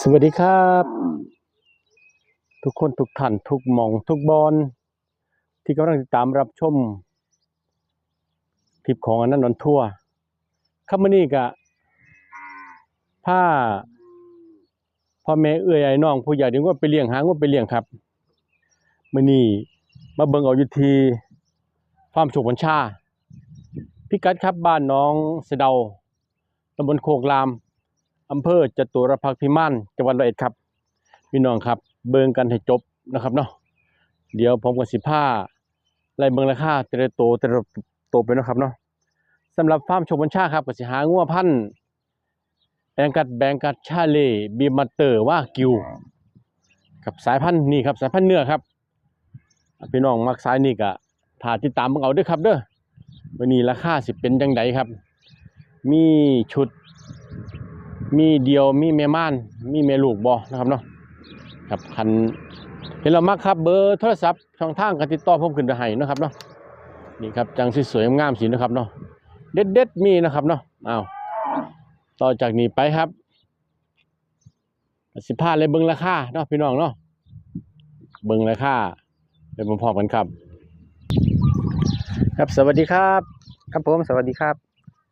สวัสดีครับ ทุกคนทุกท่านทุกมองทุกบอลที่กำลังติดตามรับชมคลิปของอนันต์นนทั่วร์ครับมื้อนี้ก็ผ้าพ่อแม่เอื้อยไอ้น้องผู้ใหญ่ดึงว่าไปเลี้ยงหางว่าไปเลี้ยงครับมื้อนี้มาเบิ่งเอาอยู่ที่ฟามโชคบัญชา พิกัดครับบ้านน้องเสดาตำบลโคกรามอำเภอจตุรพักษ์พิมานจังหวัดร้อยเอ็ดครับพี่น้องครับ เบิ่งกันให้จบนะครับเนาะเดี๋ยวผมกับสิผ้าไล่เบิ่งราคาแต่ละตัวแต่ละตัวไปนะครับเนาะสำหรับฟาร์มชคบัญชาครับก็สิหางัวพันธ์แองกัดแบงกัดชาเล่บีมัตเตอร์ว่ากิวกับสายพันธุ์นี่ครับสายพันธุ์เนื้อครับพี่น้องมักสายนี่ก็ถ้าติดตามเบิ่งเอาด้อครับเด้อ วันนี้ราคาสิเป็นจังไดครับ มีชุด มีเดียวมีแม่ม่าน มีแม่ลูกบ่นะครับเนาะครับคันเห็นเรามักครับเบอร์โทรศัพท์ช่องทางการติดต่อผมขึ้นไปให้นะครับเนาะนี่ครับจังสวยงามสินะครับเนาะเด็ดๆมีนะครับเนาะเอาต่อจากนี้ไปครับสิพาเลยเบิ่งราคาเนาะพี่น้องเนาะเบิ่งราคาไปพร้อมๆกันครับ ครับสวัสดีครับ ครับผมสวัสดีครับ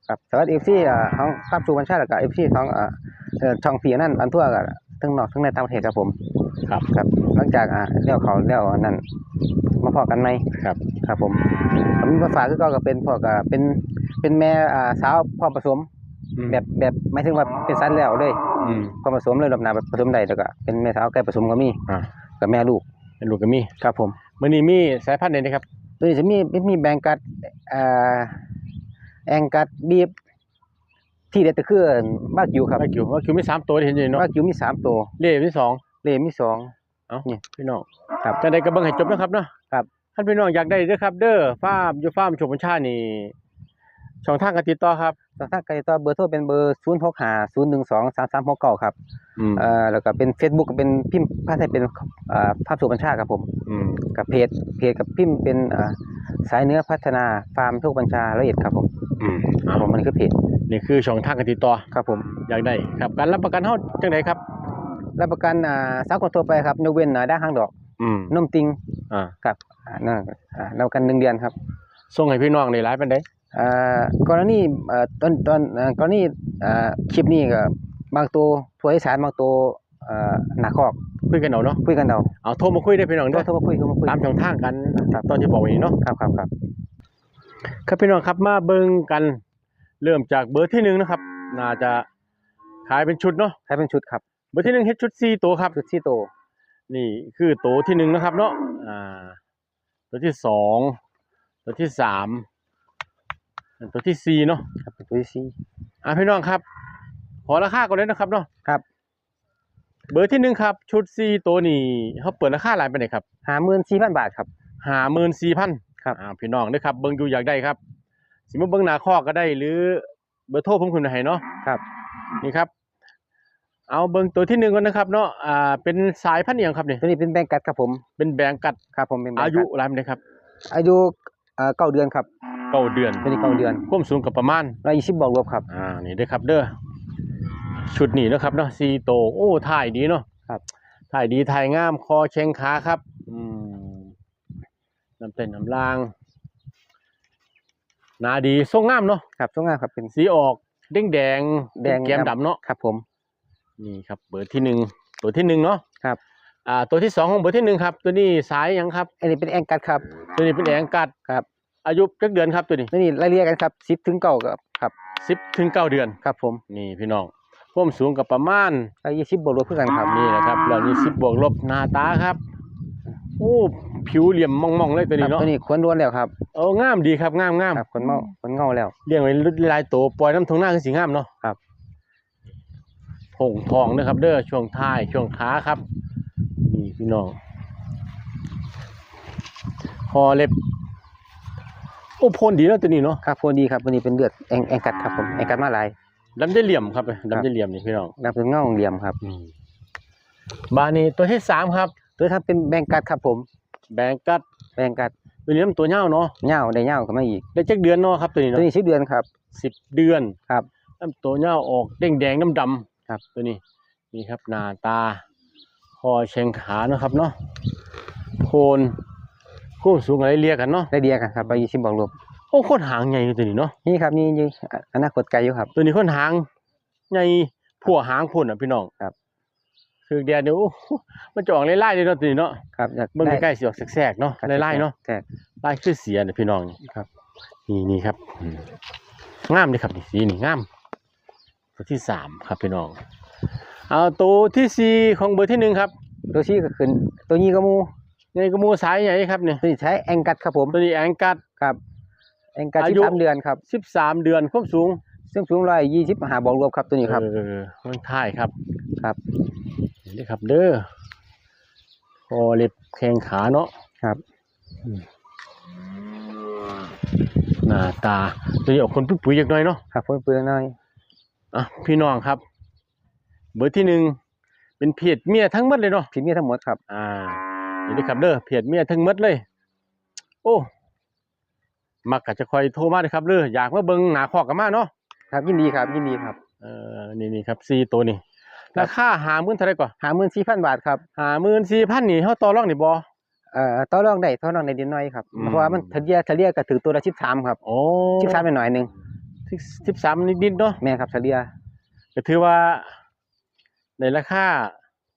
ครับสวัสดีเอฟซีอ่าของภาพชูบัญชาแล้วก็เอฟซีของอ่าเอ่อช่องพีนั่นอันทั่วกันทั้งนอกทั้งในต่างประเทศครับผม ครับครับหลังจากอ่าเลี้ยวเขาเลี้ยวอันนั้นมาพอกันไหมครับ ครับผมผมมีภาษาคือเก็ก็เป็นพวกอ่าเป็นเป็นแม่อ่าสาวพร้อมผสมอืมแบบแบบหมายถึงว่าเป็นสันแล้วเลยอืมพร้อมผสมเลยรอบหน้าผสมได้แล้วก็เป็นแม่สาวใกล้ผสมก็มีอ่ากับแม่ลูกเป็นลูกก็มีครับผมมื้อนี้มีสายพันธุ์ใดนะครับตัวนี้จะมีมีแบงกัดอ่า แองกัดบีบ ที่เด็ดก็คือบ้ากิวครับว่าคิวว่าคิวมีสามตัวที่เห็นอยู่เนาะบ้ากิวมีสามตัว เล่มีสอง เลมีสอง เอ้านี่พี่น้องครับจังไดก็เบิ่งให้จบนะครับเนาะครับ ท่านพี่น้องอยากได้เด้อครับ เด้อฟาร์มอยู่ฟาร์มโชคบัญชานี่ช่องทางการติดต่อครับสถานการต่อเบอร์โทรเป็นเบอร์0 6 5 0 1 2 3 3 6 9ครับอืมเอ่อแล้วก็เป็น Facebook ก็เป็นพิมพ์ภาษาไทยเป็นอ่าภาพสุบัญชาครับผม อืมกับเพจเพจกับพิมพ์เป็นอ่าสายเนื้อพัฒนาฟาร์มทุกบัญชาละเอียดครับผม อืมครับผมมันคือเพจนี่คือช่องทางการติดต่อครับผมอยากได้ครับ การรับประกันเฮาจังไดครับ รับประกันอ่าสากลทั่วไปครับยกเว้นอ่าด้านหางดอกอืมนมติงอ่าครับอ่านั่นอ่ารับประกันหนึ่งเดือนครับส่งให้พี่น้องได้หลายปานใดอ่ากรณีเอ่อตอนตอนอ่ากรณีอ่าคลิปนี้ก็บางตัวทั่วอีสานบางตัวเอ่อหนักคอกคุยกันเอาเนาะคุยกันเอาเอาโทรมาคุยได้พี่น้องโทเด้รอโทรมาคุยโทรมาคุยตามช่องทางกันครับตอนที่บอกไว้นี่เนาะครับครับครับ ครับพี่น้องครับมาเบิ่งกันเริ่มจากเบอร์ที่หนึ่งนะครับ น่าจะขายเป็นชุดเนาะใช้เป็นชุดครับ เบอร์ที่หนึ่งเฮ็ดชุดสี่ตัวครับชุดที่โตนี่คือตัวที่หนึ่งนะครับเนาะอ่าตัวที่สองตัวที่สามตัวที่สี่เนาะครับเป็นตัวที่สี่อ่าพี่น้องครับ ขอราคาก่อนเลยนะครับเนาะครับ เบอร์ที่หนึ่งครับ ชุดสี่ตัวนี้เขาเปิดราคาหลายไปไหนครับห้าหมื่นสี่พันบาทครับห้าหมื่นสี่พัน ครับ อ่าพี่น้องนะครับเบิ้งอยู่อยากได้ครับ สิมาเบิ้งหน้าคอกก็ได้ หรือเบอร์โทรผมคุณให้เนาะครับ นี่ครับ เอาเบิ้งตัวที่หนึ่งก่อนนะครับ เนาะอ่าเป็นสายพันธุ์อหย่างครับเนี่ยตัวนี้เป็นแบงกัดครับผมเป็นแบงกัดครับผมเป็นแบงกัดอายุหลายไปไหนครับ อายุเอ่อเก้าเดือนครับเก้าเดือนตัวนี้เก้าเดือนความสูงกับประมาณร้อยยี่สิบบวกลบครับอ่านี่เด้อครับ เด้อชุดนี้เนาะครับเนาะซีโตวโอ้ถ่ายดีเนาะครับถ่ายดีถ่ายงามคอแข้งขาครับอืม น้ำเต้นน้ำลางหนาดีทรงงามเนาะครับช่วงงานครับเป็น สีออกแดงแดงแดง แก้มครับดำเนาะครับผม นี่ครับ เบอร์ที่หนึ่งตัวที่หนึ่งเนาะครับ อ่าตัวที่สองของเบอร์ที่หนึ่งครับ ตัวนี้สายหยังครับ อันนี้เป็นแองกัดครับ ตัวนี้เป็นแองกัดครับ อายุจักเดือนครับตัวนี้ตัวนี้ไล่เรียกกันครับสิบถึงเก้าครับครับสิบถึงเก้าเดือน ครับผมนี่พี่น้องความสูงกับประมาณร้อยยี่สิบบวกลบเพื่อกันครับนี่นะครับเรานี่สิบบวกลบหน้าตาครับ โอ้ผิวเหลี่ยมมองๆเลยตัวคนี้รับเนาะตัวนี้ขวนล้วนแล้วครับเอองามดีครับงามงามครับขนเมาขนเงาแล้วเลี้ยงไว้หลายตัวปล่อยน้ำทงหน้าคือสีงามเนาะครับผงทองนะครับ เด้อช่วงท้ายช่วงขาครับนี่พี่น้องคอเล็บโอ้พ่นดีแล้วตัวนี้เนาะครับพอดีครับตัวนี้เป็นเลือดแองแองกัดครับผมแองกัดมาหลายดำได้เหลี่ยมครับดำได้เหลี่ยมนี่พี่น้องนับถึงเงาเหลี่ยมครับนี่บานี้ตัวที่สามครับ ตัวถ้าเป็นแบงกัดครับผมแบงกัดแบงกัดตัวนี้มันตัวเน่าเนาะเงาได้เงาก็มาอีกได้จักเดือนเนาะครับตัวนี้ตัวเนาะนี้สิบเดือนครับสิบเดือนครับลำตัวเน่าออกแดงแดงดำดำๆครับตัวนี้นี่ครับหน้าตาคอเชงขาเนาะครับเนาะโคนคู่สูงอะไรเรียกกันเนาะได้เดียกันครับไปยี่สิบบวกลบโอ้โคนหางใหญ่อยู่ตัวนี้เนาะนี่ครับนี่นี่อนาคตไกลอยู่ครับ ตัวนี้โคนหางใหญ่ผัวหางพุ่นอะพี่น้องครับ คือแดดเดี๋ยวโอ้โหมันจะออกไล่ๆเลยเนาะตัวนี้เนาะครับอยากเบิ่งได้ใกล้ๆสิออกแสกๆเนาะครับไล่ๆเนาะแทรกไล่คือเสียเนี่ยพี่น้องนี่ครับ นี่นี่ครับอืมงามเลยครับนี่สีนี่งามตัวที่สามครับพี่น้อง เอาตัวที่สี่ของเบอร์ที่หนึ่งครับตัวชี้ก็ขึ้น ตัวนี้ก็มูในกระมูสายใหญ่ครับเนี่ยตัวนี้ใช้แองกัดครับผมตัวนี้แองกัด ครับแองกัดอาสิยุบสามเดือนครับสิบสามเดือนความสูงซึ่งสูงร้อยยี่สิบหาบวกลบครับตัวนี้ครับ เออมันท้ายครับครับ นี่ครับ เด้อคอเล็บแข้งขาเนาะครับหน้าตาตัวนี้ออกคนปุ้ยๆอย่างน้อยเนาะครับเพื่อนเพื่อนน้อยอะพี่น้องครับ เบอร์ที่หนึ่งเป็นเพจเมียทั้งหมดเลยเนาะพิมพ์มีทั้งหมดครับ อ่านี่นะครับเด้อเพจเมียทั้งหมดเลย โอ้มักก็จะคอยโทรมาเลยครับเด้ออยากมาเบิ่งหนาคอกกันมาเนาะครับยินดีครับยินดีครับเออนี่นี่ครับสี่ตัวนี่ค รับราคาหามื่นเท่าไหรก่อนหาหมื่นสี่พันบาทครับหามื่นสี่พันนี่เท่าต่อรองนี่บอเอ่อต่อรองได้ต่อรองได้นิดหน่อยครับอืมเพราะว่ามันทะเลียทะเลียก็ถือตัวละสิบสามครับโอ้สิบสามไปหน่อยหนึ่งสิบสามนิดๆเนาะแม่นครับทะเลียก็ถือว่าในราคา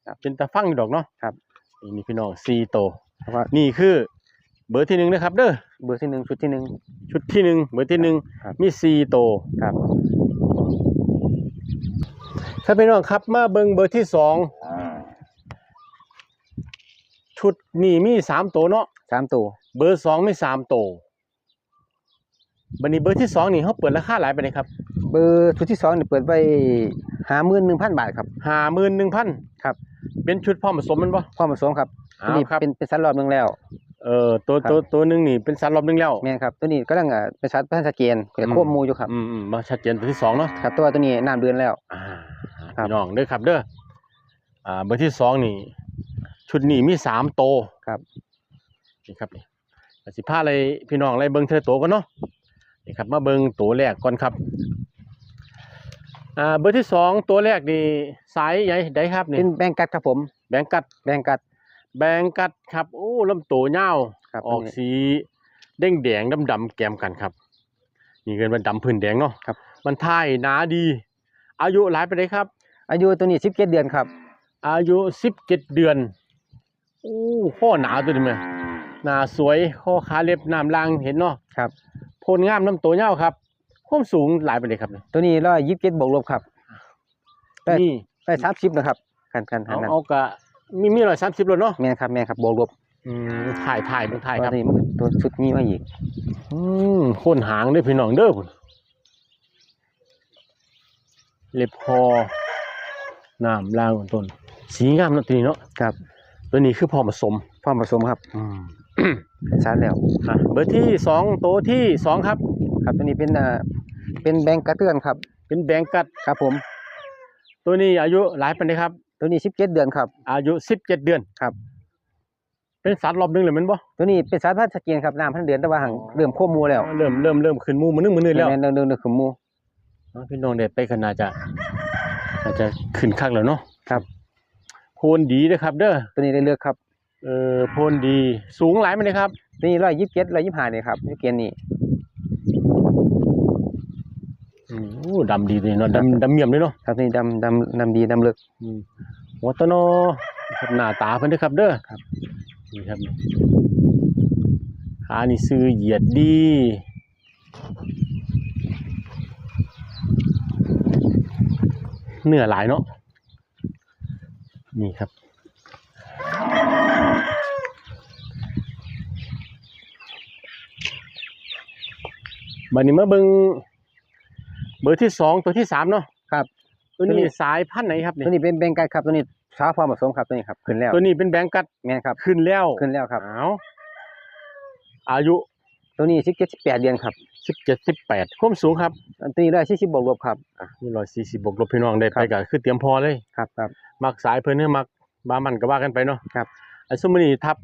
ครับเป็นตะฟังอยู่ดอกเนาะครับนี่นี่พี่น้องสี่ตัวเพราะว่านี่คือเบอร์ที่หนึ่งนะครับเด้อเบอร์ที่หนึ่งชุดที่หนึ่งชุดที่หนึ่งเบอร์ที่หนึ่งครับมีสี่ตัวครับ ครับพี่น้องครับมาเบิ่งเบอร์ที่สองชุดนี่มีสามตัวเนาะสามตัวเบอร์สองมีสามตัวบันนี้เบอร์ที่สองนี่เขาเปิดราคาหลายไปเลยครับเบอร์ชุดที่สองนี่เปิดไว้หาหมื่นหนึ่งพันบาทครับ ห้าหมื่นหนึ่งพันครับ เป็นชุดพร้อมผสมแมันปะพ่อมาสวมครับตัวอ้าวนี้ครับเป็นเป็นสัตว์รอบหนึงแล้ว เออตัวครับ ตัวตัวหนึ่งนี่เป็นสัตว์รอบหนึงแล้ว แม่นครับ ตัวนี้ก็ลังอะเป็นสัตว์พันธุ์สเกนก็จะอืม ควบหมูอยู่ครับ อืมอืมมาชัดเจนตัวที่สองเนาะครับ ตัวตัวนี้น้ำเดือนแล้ว อ่า ครับ พี่น้องเด้อครับเด้ออ่าเบอร์ที่สองนี่ชุดนี้มีสามโตวครับ นี่ครับนี่ก็สิพาอะไรพี่น้องอะไรเบิ้งเธอตัวกันเนาะนี่ครับมาเบิ้งตัวแรกก่อนครับอ่าเบอร์ที่สองตัวแรกนี่สายใหญ่ได้ครับนี่เป็นแบงกัดครับผม แบงกัด แบงกัด แบงกัดครับโอ้ลำตัวยาว ครับออกอันนี้ สีแดงแดงดำดำๆแกมกันครับ นี่เกินมันดำพื้นแดงเนาะครับ มันท่ายหนาดี อายุหลายไปเลยครับ อายุตัวนี้สิบเจ็ดเดือนครับอายุสิบเจ็ดเดือนอู้ข้อหนาตัวนี้ไหมหนาสวยข้อขาเล็บน้ำลางเห็นเนาะครับโพนงามน้ำตัวยาวครับความสูงหลายไปเลยครับ ตัวนี้ร้อยยี่สิบเจ็ดบวกลบครับได้นี่ได้สามสิบนะครับกันกันหัเอานนั้นเอากะมีมีร้อยสามสิบเลยเนาะแม่นครับแม่นครับบวกลบอืมถ่ายถ่ายมึงถ่ายครับตัวนี้มันตัวชุดนี้มาอีกอืมโคนหางเด้อพี่น้องเด้อพุ่นเล็บคอ น้ำลางต้น สีงามเนาะตัวนี้เนาะครับ ตัวนี้คือพอผสมพร้อมผสมครับอืมเป็นสัตว์แล้วอะเบอร์ที่สองตัวที่สองครับ ครับตัวนี้เป็นอ่าเป็นแบงกัดเตือนครับ เป็นแบงกัด ครับผม ตัวนี้อายุหลายปันเลยครับ ตัวนี้สิบเจ็ดเดือนครับ อายุสิบเจ็ดเดือนครับ เป็นสัตว์รอบหนึงเลยแมันบ่ตัวนี้เป็นสัตว์พันธุ์สเกนครับน้ำพันเดือนแต่ว่าหังเริ่มควบหมูแล้วเริ่มเริ่มเริ่มขึ้นหมูมันนึงมันนึงแล้วแม่นเดินเดินเดินขึ้นหมู อ๋อพี่น้องเด็ดไปขนาดจะ อาจจะขึ้นคักแล้วเนาะครับ โพนดีเด้อครับ เด้อตัวนี้ได้เลือกครับเออโพนดีสูงหลายมันเลยครับตัวนี้ร้อยยี่สิบเจ็ดร้อยยี่สิบห้าเนี่ยครับสเกนนี่อืมโอ้ดำดีเลยเนาะดำดำเมี่ยมเลยเนาะครับตัวนี้ดำดำดำดีดำเลือกอืมหัวตะโนครับหน้าตาเพิ่นเด้อครับ เด้อครับนี่ครับขานี่ซื้อเหยียดดี เนื้อหลายเนาะนี่ครับ บัดนี้มาเบิ่งเบอร์ที่สองตัวที่สามเนาะครับตัวตัวนี้นี้สายพันธุ์ไหนครับตัวเนี่ยนี้เป็นแบงกัดครับตัวนี้สาวพร้อมผสมครับตัวนี้ครับขึ้นแล้วตัวนี้เป็นแบงกัดแม่นครับขึ้นแล้วขึ้นแล้วครับอ้าวอายุตัวนี้สิบเจ็ดสิบแปดเดือนครับ สิบเจ็ดสิบแปดความสูงครับ อันตัวนี้ร้อยสี่สิบบวกลบครับอะมีร้อยสี่สิบบวกลบพี่น้องได้ครัไปบก็คือเตรียมพอเลยครับครับมักสายเพิ่นเนื้อมักบามันก็ว่ากันไปเนาะครับไอ้ซุมื้อนี้ทับ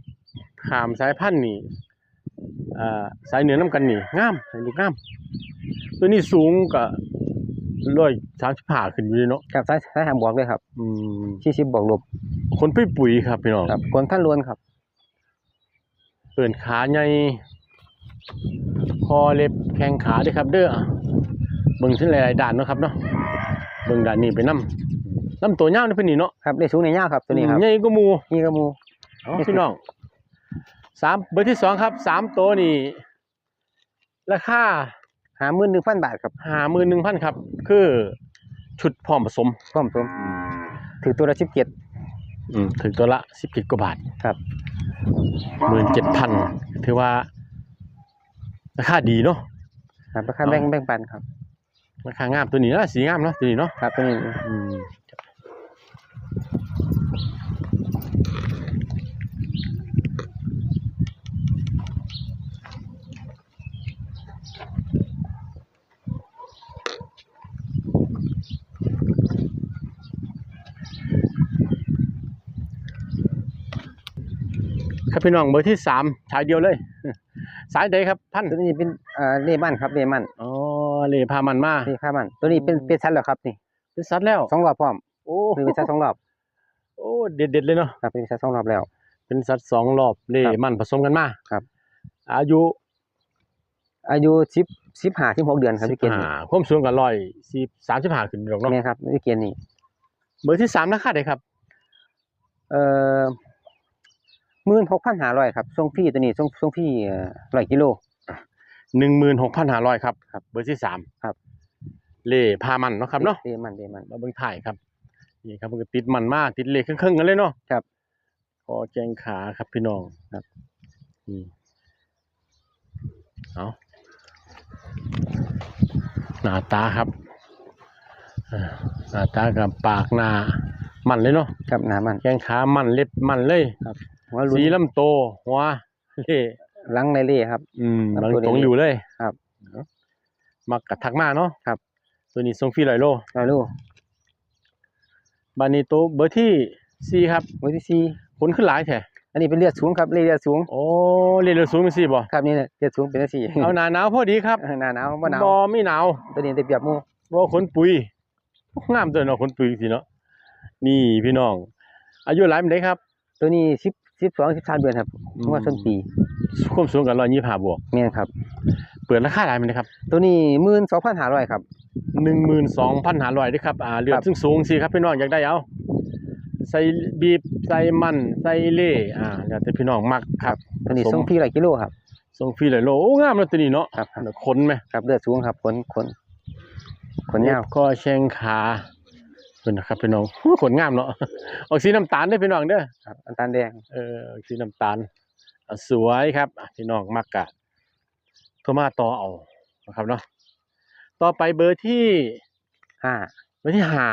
ขามสายพันธุ์นี่อ่าสายเหนือน้ำกันนี่งามให้ลูกงาม ตัวนี้สูงก็ร้อยสามสิบห้าขึ้นอยู่เลยเนาะครับสายสายหางบวกเลยครับอืมสี่สิบบวกลบคนปุ้ยปุ๋ยครับพี่น้องครับคนท่านล้วนครับเปิ่นขาใหญ่ คอเล็บแข้งขาเด้วยครับ เด้อเบิ่งถึงหลายๆด้านเนาะครับเนาะเบิ่งด้านนี้ไปนํลำตัวยาวนี่เพิ่นนี่เนาะครับได้สูงในยาวครับตัวนี้ครับใหญ่กว่าหมู่นี่กระมูเอาพี่น้องสามเบอร์ที่สองครับสามตัวนี่ราคาหาหมื่นหนึ่งพันบาทครับห้าหมื่นหนึ่งพันครับ คือชุดพร้อมผสมพร้อมสมถือตัวละสิบเจ็ดอืมถึงตัวละสิบเจ็ดกว่าบาทครับหมื่นเจ็ดพันถือว่า ราคาดีเนาะ ครับราคาแบ่งแบ่งปันครับ ราคางามตัวนี้นะสีงามเนาะตัวนี้เนาะครับตัวนี้อืมครับพี่น้องเบอร์ที่สามชายเดียวเลย สายใดครับพันตัวนี้เป็นเอ่อเลมันครับเลมันอ๋อเลพามันมานี่ครับมัน ตัวนี้เป็นเป็นชั้นแล้วครับนี่เป็นสัตว์แล้วสองรอบพร้อมโอ้คือเป็นชั้นสองรอบโอ้เด็ดเด็ดๆเลยเนาะครับเป็นชั้นสองรอบแล้ว เป็นสัตว์สองรอบเล่ครับมันผสมกันมาครับ อายุ อายุสิบสิบห้าสิบหกเดือนครับพี่เกณฑ์อ่าความสูงกันร้อยสี่สามสิบห้าขึ้นหรอกเนาะนี่ครับพี่เกณฑ์นี่เบอร์ที่สามราคาใดครับ เอ่อ หมื่นหกพันห้าร้อยครับส่งฟรีตัวนี้ส่งส่งฟรีร้อยกิโลหนึ่งหมื่นหกพันห้าร้อยครับ ครับ เบอร์ที่สามครับ เล่พามันเนาะครับเนาะเลมันเลมันมาเบิ่งถ่ายครับ นี่ครับมันก็ติดมันมากติดเล่ครึ่งๆกันเลยเนาะ ครับคอแจงขาครับพี่น้อง ครับนี่เอาหน้าตาครับอ่าหน้าตากับปากหน้ามันเลยเนาะ ครับหนามันแขงขามันเล็บมันเลย หัวลุ้นสีลำโตหัวเล่หลังในเล่ครับ อืมลำมันตัวตรงเล่อยู่เลยครับเนาะมักกะทักมาเนาะครับ ตัวนี้ทรงฟรีร้อยโลร้อยโลบานี้โตวเบอร์ที่สี่ครับเบอร์ที่สี่ผลขึ้นหลายแท้อันนี้เป็นเลือดสูงครับเลือดสูงโอ้เรียนเรือสูงเป็นสี่บ่ครับนี่เนี่ยเลือดสูงเป็นสี่เอาหนาหนาวพอดีครับเออหนาหนาวบ่หนาวบ่มีหนาวตัวนี้ได้เปรียบหมู่บ่ขนปุยงามตัวเนาะขนปุยสิเนาะนี่พี่น้อง อายุหลายปานใดครับ ตัวนี้สิบ สิบสองสิบสามเดือนครับอืมเมื่อต้นปีความสูงกัน125บวกแม่นครับ เปิดราคาหลายปานใดครับ ตัวนี้หมื่นสองพันห้าร้อยครับ12,500เด้อครับอ่าเลือดครับซึ่งสูงสิครับพี่น้องอยากได้เอาใส่บีบใส่มันใส่เล่อ่าแล้วแต่พี่น้องมักครับตัวนี้ผสมส่งฟรีร้อยกิโลครับส่งฟรีเลยโลโอ้งามเลยตัวนี้เนาะครับครับขนไหมครับเลือดสูงครับขนขนขนยาวเล็บก็แชงขา เป็นนะครับพี่น้องขนงามเนาะออกสีน้ำตาลเด้อพี่น้องเด้อครับอันตาลแดงเออออกสีน้ำตาลอะสวยครับอะพี่น้องมักกะโทรมาต่อเอานะครับเนาะต่อไปเบอร์ที่ห้าเบอร์ที่ห้า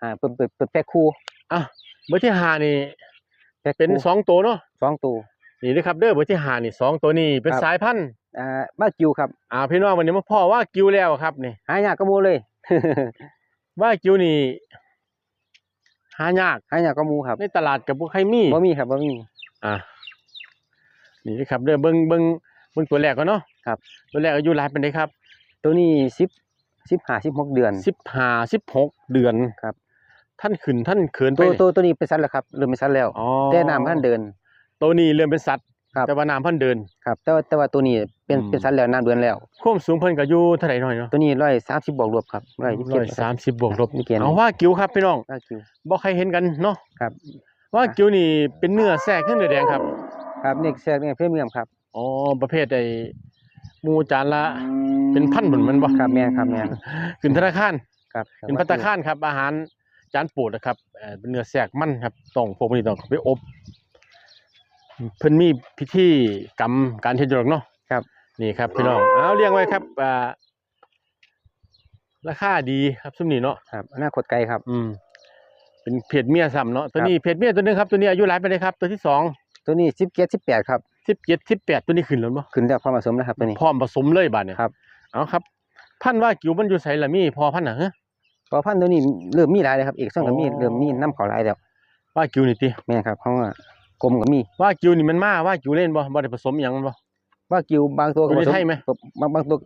ห้าเปิดเปิดเปิดแพ็คคู่อะเบอร์ที่ห้านี่แพ็คเป็นคู่สองตัวเนาะสองตัวนี่นะครับเด้อเบอร์ที่ห้านี่สองตัวนี่เป็นครับสายพันธุ์อ่าบ้ากิวครับอ่าพี่น้องวันนี้มาพ่อว่ากิวแล้วครับนี่หายากกระมูเลย ว่ากิวนี่หายากหายากกระมูครับในตลาดกับบุใครมีบ่มีครับบ่มีอะนี่นะครับเด้อเบิ่งเบิ่งเบิ่งตัวแรกก่อนเนาะครับ ตัวแรกอายุหลายปานใดครับ ตัวนี้สิบสิบห้าสิบหกเดือน15 16เดือนครับ ท่านขึ้นท่านเขินไปตัวนี่ตัวตัวนี้เป็นสัตว์แล้วครับเริ่มเป็นสัตว์แล้วอ๋อแต่น้ำพันเดิน ตัวนี้เริ่มเป็นสัตว์ ครับ แต่ว่าน้ำพันเดินครับแต่ว่าแต่ว่าตัวนี้เป็นอืม เป็นสัตว์แล้วน้ำเดินแล้ว ความสูงเพิ่นก็อยู่เท่าไหร่หน่อยเนาะตัวนี้ร้อยสามสิบบวกลบครับร้อยยี่สิบเจ็ด130บวกลบมีเกณฑ์เอาว่ากิวครับพี่น้องบ้ากิว บ่ใครเห็นกันเนาะครับ ว่ากิวนี่เป็นเนื้อแทรกขึ้นเนื้อแดงครับครับนี่แทรกนี่เพื่อเมืองครับอ๋อประเภทไอ้หมูจานละเป็นพันเหมือนมันบ่ครับแม่นครับแม่นขึ้นธนาคาร ครับเป็นพัตตาคารครับอาหารจานโปรดนะครับเอ่อเป็นเนื้อแสกมันครับต้องพวกนี้ต้องเอาไปอบ เพิ่นมีพิธีกรรมการเฮ็ดอยู่หรอกเนาะครับ นี่ครับพี่น้องเอาเลี้ยงไว้ครับอ่าราคาดีครับซุมนี้เนาะครับอนาคตไกลครับ อืม เป็นเพศเมียซ้ำเนาะตัวครับนี้เพศเมียตัวหนึงครับตัวนี้อายุหลายไปเลยครับ ตัวที่สองตัวนี้สิบเจ็ดสิบแปดครับสิบเจ็ดสิบแปดตัวนี้ขึ้นแล้วเนาะขึ้นแล้วพอผสมแล้วครับตัวนี้พร้อมผสมเลยบาดเนี่ยครับเอาครับ พันธุ์ว่ากิวมันอยู่ไสล่ะมีพอพันธุ์น่ะฮะพอพันธุ์ตัวนี้เริ่มมีหลายแล้วครับเอกช่องก็มีอ๋อเริ่มมีน้ำเขาหลายแล้วว่ากิวนี่ติแม่นครับเขาว่า กลมก็มีว่ากิวนี่มันมาว่ากิวเล่นบ่บ่ได้ผสมหยังมันบ่ ว่ากิวบางตัวอยู่ในไทยไหมบางบางตัว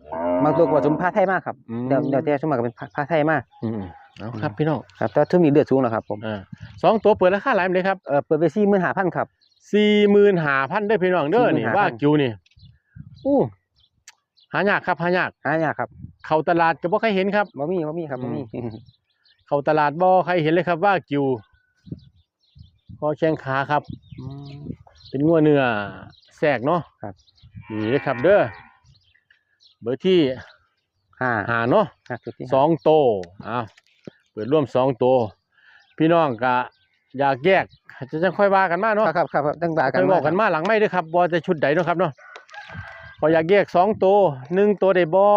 บางตัวก็ผสมผ้าไทยมากครับอืม เดี๋ยวเดี๋ยวแต่สวนมัครก็เป็นผ้าผ้าไทยมากอืมเอาครับพี่น้องครับแต่ทุนมีเลือดสูงแล้วครับผมอ่าสองตัวเปิดราคาหลายเลยครับ เออเปิดไปสี่หมื่นห้าพันครับ สี่หมื่นหาพันได้อพี่น้องเด้อนี่45,000 ว่ากิวนี่อู้หายากครับหายาก หายากครับเข้าตลาดก็บ่ใครเห็นครับ บ่มีบ่มีครับบ่มี เข้าตลาดบ่ใครเห็นเลยครับว่ากิว คอแข้งขาครับอืมเป็นงัวเนื้อแทรกเนาะครับ นี่เลยครับเด้อเบอร์ที่ห้าหาเนาะ ห้าจุดที่สองโตอ้าวเปิดร่วมสองโต พี่น้องก็อยากแยกจะจะค่อยว่ากันมาเนาะครับครับครับครับตั้งตากัค่อยบอกกันมาหลังไม่เด้วยครับบอจะชุดใดเนาะครับเนาะพออยากแยกสองโตหนึ่งโตได้บอ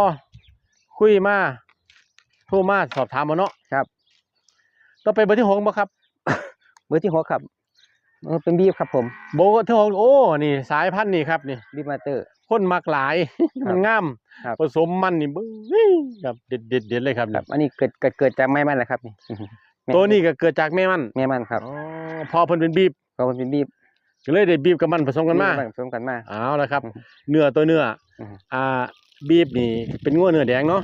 คุยมาโทรมาสอบถามมาเนาะครับต่อไปเบอร์ที่หกบ่ครับเบอร์ที่หกครับ เออเป็นบีฟครับผม โบอร์ที่หกโอ้นี่ สายพันธุ์นี่ครับนี่บีฟมาเตอร์ คนมักหลาย ครับมันงามครับ ผสมมันนี่เบิ้งครับเด็ดเด็ดเด็ดเลยครับครับอันนี้เกิดเกิดเกิดจากไม้มันแหละครับนี่แม่ตัวนี้ก็เกิดจากแม่มันแม่มันครับอ๋อพอเพิ่นเป็นบีบก็มันเป็นบีฟก็เลยได้บีบกับมันผสมกันมาผสมกันมา เอาละครับอือฮึเนื้อตัวเนื้อออฮึอ่าบีบนี่เป็นงัวเนื้อแดงเนาะ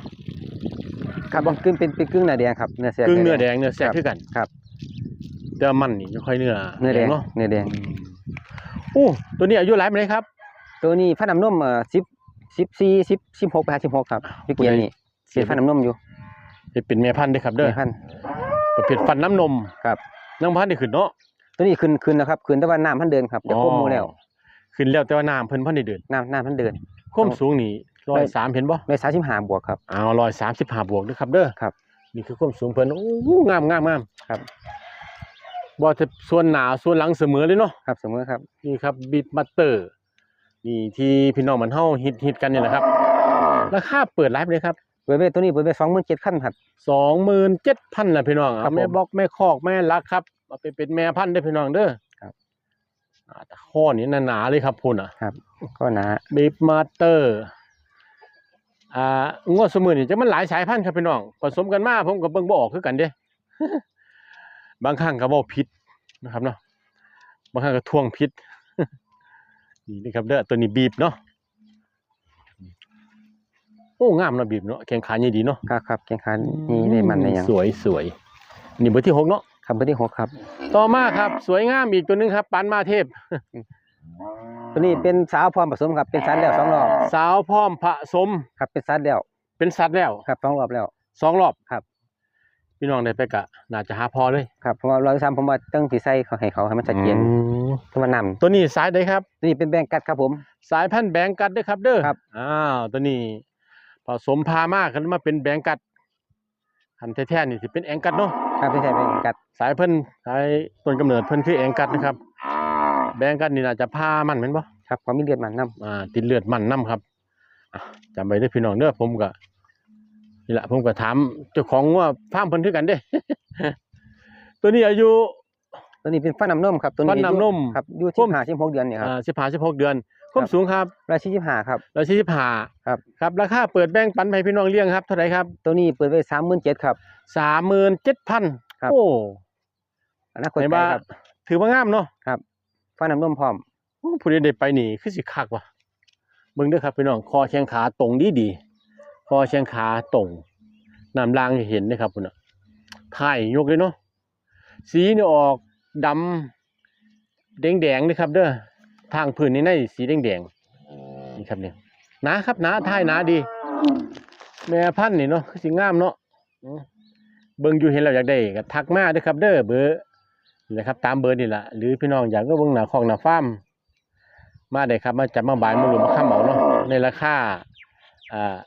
ครับกึ่งเป็นเป็นกึ่งเนื้อแดงครับเนื้อเสียกึ่งเนื้อแดงเนื้อแซ่บคือกันครับ แต่ว่ามันนี่ไม่ค่อยเนื้อเนื้อแดงเนาะเนื้อแดงอู้ตัวนี้อายุหลายปานใดครับ ตัวนี้ฟันน้ำนมเอ่อสิบสิบสี่สิบสิบหกไปหาสิบหกครับพี่เกียร์นี่เสียฟันน้ำนมอยู่เป็นแม่พันธุ์เด้อครับเด้อแม่พันธุ์ประเภทฟันน้ำนมครับน้ำพันธุ์นี่ขึ้นเนาะตัวนี้ขึ้นขึ้นนะครับขึ้นแต่ว่าน้ำพันเดินครับจะก้มหมูแล้วขึ้นแล้วแต่ว่าน้ำเพิ่นพันได้เดินน้ำน้ำพันเดินความสูงนี่ร้อยสามเห็นบ่ในสามสิบห้าบวกครับเอาร้อยสามสิบห้าบวกเด้อครับเด้อครับนี่คือความสูงเพิ่นโอ้โหงามงามงามครับ บ่จะส่วนหน้าส่วนหลังเสมอเลยเนาะครับสมมติครับนี่ครับบิดบัตเตอร์นี่ที่พี่น้องมันเฮาฮิตฮิตกันนี่แหละครับราคาเปิดไลฟ์เลยครับเปิดไปตัวนี้เปิดไปสองหมื่นเจ็ดขั้นครับสองหมื่นเจ็ดพันละพี่น้องครัเอาบแม่ผมบอกแม่คอกแม่รักครับเอาไปเป็นแม่พันธุ์ได้อพี่น้องเด้อครับอ่าแต่ข้อนี้หนาๆเลยครับพุ่นอะก็หนาบิดมาเตอร์อ่างวดสมือนี่จะมันหลายสายพันธุ์ครับพี่น้องผสมกันมาผมก็เบิ่งบ่ออกคือกันเด้ บางครั้งก็เว้าผิดนะครับเนาะบางครั้งก็ท่วงผิดนี่นะครับเด้อตัวนี้บีบเนาะโอ้งามเนาะบีบเนาะแข่งขาใหญ่ดีเนาะครับครับแข่งขันนี่ได้มันในยังสวยสวยนี่เบอร์ที่หกเนาะครับเบอร์ที่หกครับ ต่อมาครับ สวยงามอีกตัวหนึงครับปานมาเทพ ตัวนี้เป็นสาวพร้อมผสมครับเป็นสัตว์แล้วสองรอบ สาวพร้อมผสมครับเป็นสัตว์แล้ว เป็นสัตว์แล้วครับสองรอบแล้วสองรอบครับ พี่น้องได้ไปกะ น่าจะหาพอเลยครับเพราะว่าเราทำผมว่าต้องสีใส่เขาให้เขาให้มันชัดเจนอืมเพราะว่านตัวนี้สายใดครับำตัวนี้เป็นแบงกัดครับผม สายพันธุ์แบงกัดเด้อครับเด้อครับ อ้าวตัวนี้ผสมพามากกันมาเป็นแบงกัดคันแท้ๆนี่สิเป็นแองกัดเนาะ ครับไม่ใช่แบงกัดสายเพิ่นสายต้นกำเนิดเพิ่นคือแองกัดนะครับ แบงกัดนี่น่าจะพามันแม่นบ่ครับความมีเลือดมันน้อ่าติดเลือดมันนํครับอะจำไว้เด้อพี่น้องเด้อผมก็ นี่แหละผมก็ถามเจ้าของว่าฟาร์มเพิ่นคือกันเด้ ตัวนี้อายุำตัวนี้เป็นฟันน้ำนมครับตัวนี้ฟันน้ำนมครับอยู่พุ่ที่มห้าสิบหกเดือนเนี่ยครับ อ่าสิบห้าสิบหกเดือนความสูงครับร้อยสี่สิบห้าครับ ร้อยสี่สิบห้าครับ ครับราคาเปิดแบ่งปันให้พี่น้องเลี้ยงครับเท่าไหร่ครับตัวนี้เปิดไปสามหมื่นเจ็ดครับ สามหมื่นเจ็ดพันครับ โอ้ อนาคตไหนไกลว่า ครับถือว่างามเนาะฟันน้ำนมพร้อม โอ้ผู้ใดได้ไปนี่คือสิคักว่ะเบิ่งเด้อครับพี่น้องคอแข้งขาตรงดีดีๆ คอแข้งขาตรงน้ำลางเห็นนะครับพุ่นน่ะถ่ายยกเลยเนาะสีนี่ออกดำแดงๆนะครับ เด้อทางพื้นนี่ในสีแดงๆนี่ครับเนี่ยหนาครับหนาถ่ายหนาดี แม่พันธุ์นี่เนาะคือสิงามเนาะเบิ่งอยู่เห็นแล้วอยากได้ก็ทักมาด้อครับ เด้อเบอร์นี่แหละครับ ตามเบอร์นี่แหละหรือพี่น้องอยากก็เบิ่งหนาของหนาฟ้าร์มมาได้ครับ มาจับมาบายมาหลุมมาค้ำเอาเนาะในราคาอ่า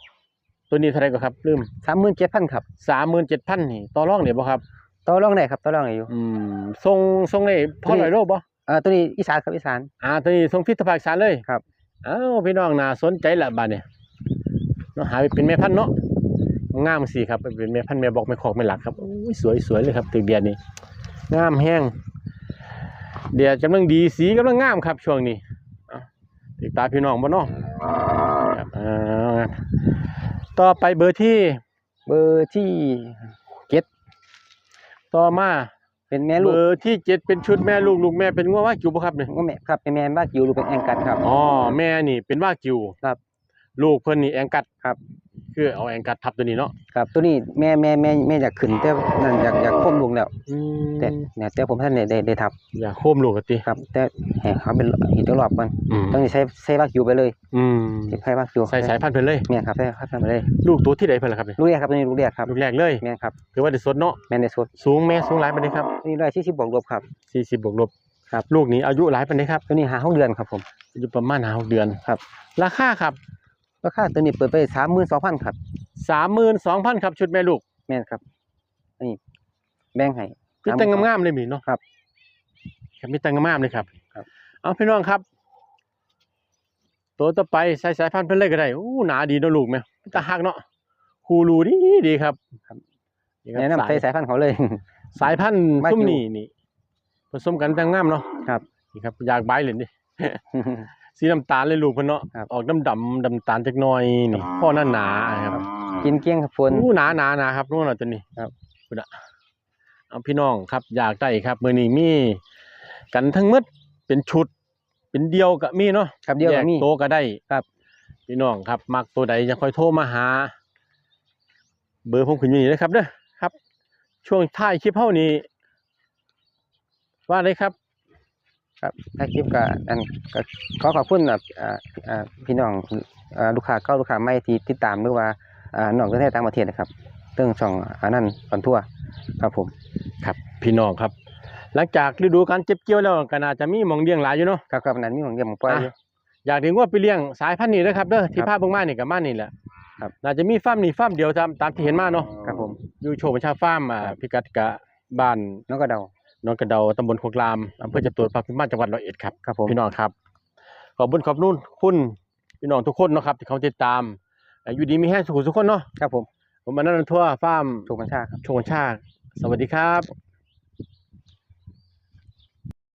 ตัวนี้เท่าไหร่ก็ครับลืมสามหมื่นเจ็ดพันครับ37,000นี่ต่อรองได้บ่ครับต่อรองได้ครับต่อรองได้อยู่อืมส่งส่งได้พอร้อยโลบ่เอ่อตัวนี้อีสานครับอีสานอ่าตัวนี้ส่งพิษภาคสารเลยครับเอ้าพี่น้องน่าสนใจละบาดเนี่ยเนาะหาไปเป็นแม่พันธุ์เนาะงามสิครับไปเป็นแม่พันธุ์แม่บอกแม่คอกแม่หลักครับโอ้ยสวยสวยเลยครับตึกเดียดนี่งามแห้งเดียดกำลังดีสีกำลังงามครับช่วงนี้เอาติดตาพี่น้องบ่เนาะครับเอางั้น ต่อไปเบอร์ที่ เบอร์ที่ต่อมาไปเป็นแม่เบลูกอร์ที่เจ็ดเป็นชุดแม่ลูกลูกแม่เป็นงัวว่ากิวบ่ครับเนี่ยก็แม่ครับเป็นแม่บ้ากิวหรือเป็นแองกัดครับอ๋อแม่นี่เป็นว่ากิวครับ ลูกเพิ่นนี่แองกัดครับ คือเอาแองกัดทับตัวนี้เนาะครับตัวนี้แม่แม่แม่แม่อยากขึ้นแต่นั่นอยากอยากโค้มลูกแล้วอืมแต่เนี่ยแต่ผมท่านได้ได้ได้ทับอยากโคมลูกกะติครับ แต่ให้เขาเป็นหินตัวรอบก่อนอืมต้องใช้ใช้บ้ากิวไปเลย อืมใช้บ้ากิวใส่สายพันธุ์เพิ่นเลยแม่นครับใช้ครับไปเลย ลูกตัวที่ใดเพิ่นล่ะครับเนี่ยลูกเรียกครับตัวนี้ลูกเรียกครับลูกแรกเลยแม่นครับคือว่าได้สดเนาะแม่นในสุดสูงแม่สูงหลายปานใดครับตัวนี้ร้อยสี่สิบบวกลบครับ40บวกลบครับลูกนี้อายุหลายปานใดครับตัวนี้หาห้องเดือนครับผมอายุประมาณห้าหกเดือนครับ ราคาครับ ราคาตัวนี้เปิดไปสามหมื่นสองพันครับ32,000ครับชุดแม่ลูกแม่นครับอันนี้แบ่งให้มีแต่งามๆเลยมีเนาะครับครับมีแต่งามๆเลยครับ ครับ เอาพี่น้องครับ ตัวต่อไปใส่สายพันธุ์เพิ่นเลยก็ได้อู้หนาดีเนาะลูกแม่ตาฮักเนาะคูรูดีดีครับครับนี่ครับแนะนำใช้สายพันธุ์เขาเลย สายพันธุ์มาซุ่มอยู่นี่นี่ผสมกันแต่งงามเนาะครับนี่ครับ อยากใบเลยนี่ สีน้ำตาลเลยลูกเพิ่นเนาะครับ ออกดำดำๆดำตาลจักหน่อยนี่พ่อหน้าหนาๆครับกินเกลี้ยงครับฝน อู้หนาหนาหนาครับนู่นน่ะตัวนี้ครับพุ่นน่ะเอาพี่น้องครับอยากได้ครับมื้อนี้มีกันทั้งหมดเป็นชุด เป็นเดียวก็มีเนาะ ครับเดียวแยก็กมีโตวก็ได้ครับ พี่น้องครับ มักตัวใดจะค่อยโทรมาหา เบอร์ผมขึ้นอยู่นี่นะครับเด้อครับ ช่วงท้ายคลิปเฮานี้ ว่าเลยครับ ครับถ้าคลิปก็อันก็ขอขอบคุณอะอ่าอ่าพี่น้องอ่าลูกค้าเก่าลูกค้าใหม่ที่ติดตามหรือว่าอ่าน้องประเทศต่างประเทศนะครับเรื่องช่องอันนั้นปันทั่วครับผมครับพี่น้องครับ หลังจากฤดูการเก็บเกี่ยวแล้วก็น่าจะมีหมองเลี้ยงหลายอยู่เนาะครับครับอันนั้นมีของเยี่ยมของปล่อยอยู่อะอยากถึงว่าไปเลี้ยงสายพันธุ์นี้นะครับเด้อที่ครับภาพเบิ่งมานี่กับมานี่แหละครับน่าจะมีฟาร์มนี่ฟาร์มเดียวตามตามที่เห็นมาเนาะครับผมอยู่โชว์ประชาฟาร์มอ่าครับพิกัดกะบ้านน้องกระเดา นนกระเดาตำบลโคกรามอำเภอจตุรพักษ์พิมานจังหวัดร้อยเอ็ดครับครับผมพี่น้องครับ ขอบคุณขอบนุ่นคุณพี่น้องทุกคนเนาะครับที่เขาติดตามอ่าอยู่ดีมีแห้งสุขทุกคนเนาะครับผมผมมานันทั่วฟาร์มถูกบัญชาครับชงชาติสวัสดีครับ